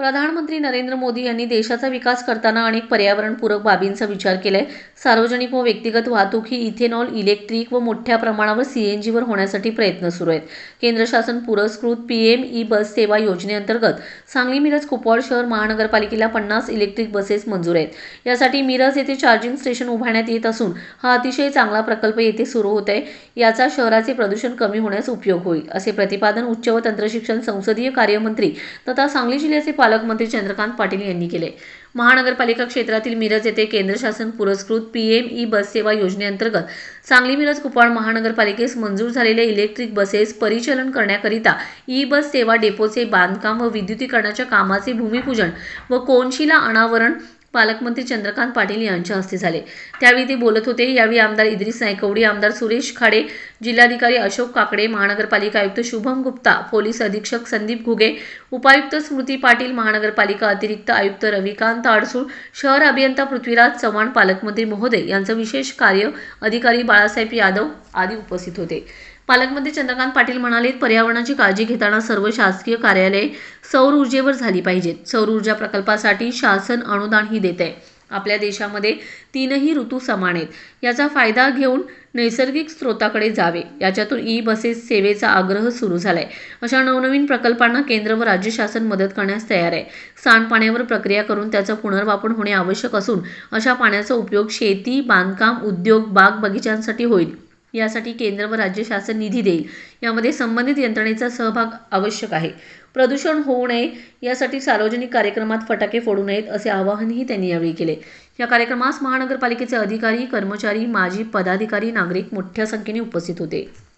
प्रधानमंत्री नरेंद्र मोदी यांनी देशाचा विकास करताना अनेक पर्यावरणपूरक बाबींचा विचार केलाय. सार्वजनिक व व्यक्तिगत वाहतूक ही इथेनॉल इलेक्ट्रिक व मोठ्या प्रमाणावर सीएनजीवर होण्यासाठी प्रयत्न सुरू आहेत. केंद्र शासन पुरस्कृत पीएम ई बस सेवा योजनेअंतर्गत सांगली मिरज कुपवाड शहर महानगरपालिकेला पन्नास इलेक्ट्रिक बसेस मंजूर आहेत. यासाठी मिरज येथे चार्जिंग स्टेशन उभारण्यात येत असून हा अतिशय चांगला प्रकल्प येथे सुरू होत आहे याचा शहराचे प्रदूषण कमी होण्यास उपयोग होईल असे प्रतिपादन उच्च व तंत्रशिक्षण संसदीय कार्यमंत्री तथा सांगली जिल्ह्याचे पालकमंत्री चंद्रकांत पाटील यांनी केले. महानगरपालिका क्षेत्रातील मिरज येथे केंद्र शासन पुरस्कृत पीएम ई बस सेवा योजनेअंतर्गत सांगली मिरज कुपवाड महानगरपालिकेस मंजूर झालेल्या इलेक्ट्रिक बसेस परिचालन करण्याकरिता ई बस सेवा डेपोचे बांधकाम व विद्युतीकरणाच्या कामाचे भूमिपूजन व कोनशिला अनावरण पालकमंत्री चंद्रकांत पाटील यांच्या हस्ते झाले. त्यावेळी ते बोलत होते यावेळी आमदार इद्रिस नायकवडी आमदार सुरेश खाडे जिल्हाधिकारी अशोक काकडे महानगरपालिका आयुक्त शुभम गुप्ता पोलीस अधीक्षक संदीप घुगे उपायुक्त स्मृती पाटील महानगरपालिका अतिरिक्त आयुक्त रविकांत आडसूळ शहर अभियंता पृथ्वीराज चव्हाण पालकमंत्री महोदय यांचं विशेष कार्य अधिकारी बाळासाहेब यादव आदी उपस्थित होते. पालकमंत्री चंद्रकांत पाटील म्हणाले पर्यावरणाची काळजी घेताना सर्व शासकीय कार्यालये सौर ऊर्जेवर झाली पाहिजेत. सौर ऊर्जा प्रकल्पासाठी शासन अनुदानही देत आहे आपल्या देशामध्ये तीनही ऋतू समान आहेत. याचा फायदा घेऊन नैसर्गिक स्रोताकडे जावे. याच्यातून ई बसेस सेवेचा आग्रह सुरू झालाय. अशा नवनवीन प्रकल्पांना केंद्र व राज्य शासन मदत करण्यास तयार आहे. सांडपाण्यावर प्रक्रिया करून त्याचा पुनर्वापर होणे आवश्यक असून अशा पाण्याचा उपयोग शेती बांधकाम उद्योग बाग बगीचांसाठी होईल. यासाठी केंद्र व राज्य शासन निधी देईल. यामध्ये संबंधित यंत्रणेचा सहभाग आवश्यक आहे. प्रदूषण होऊ नये यासाठी सार्वजनिक कार्यक्रमात फटाके फोडू नयेत असे आवाहनही त्यांनी यावेळी केले. या कार्यक्रमास महानगरपालिकेचे अधिकारी कर्मचारी माजी पदाधिकारी नागरिक मोठ्या संख्येने उपस्थित होते.